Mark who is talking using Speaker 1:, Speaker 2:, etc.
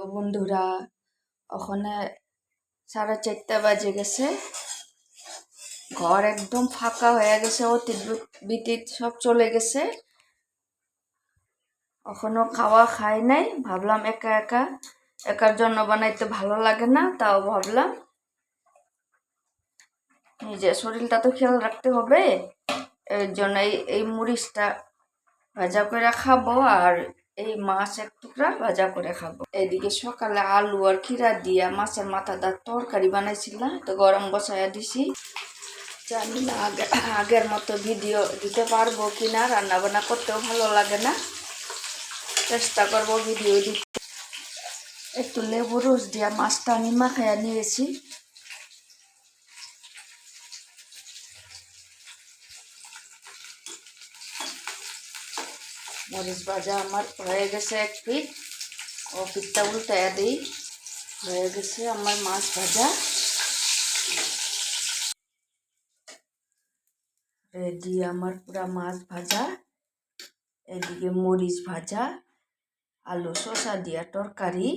Speaker 1: তো বন্ধুরা, ওখানে সাড়ে চারটা বাজে গেছে। ঘর একদম ফাঁকা হয়ে গেছে, অতীত বিতীত সব চলে গেছে। এখনও খাওয়া খাই নাই, ভাবলাম একা একা, একার জন্য বানাইতে ভালো লাগে না, তাও ভাবলাম নিজের শরীরটা তো খেয়াল রাখতে হবে। এর জন্য এই এই মরিচটা ভাজা করে খাব, আর এই মাছ এক টুকরা ভাজা করে খাব। এদিকে সকালে আলু আর খিরা দিয়া মাছের মাথাদার তরকারি বানাইছিলাম তো গরম বসাইয়া দিছি। জানি না, আগে, আগের মতো ভিডিও দিতে পারব কিনা রান্না বান্না করতেও ভালো লাগে না। চেষ্টা করব ভিডিও দিতে। একটু লেবু রস দিয়া মাছটা আমি মাখাইয়া নিয়েছি। মরিচ ভাজা আমার হয়ে গেছে এক পিঠ। ও পিঠটা উল্টাইয়া দিই। হয়ে গেছে আমার মাছ ভাজা। রেডি আমার পুরা মাছ ভাজা। এদিকে মরিচ ভাজা, আলু শসা দিয়া তরকারি।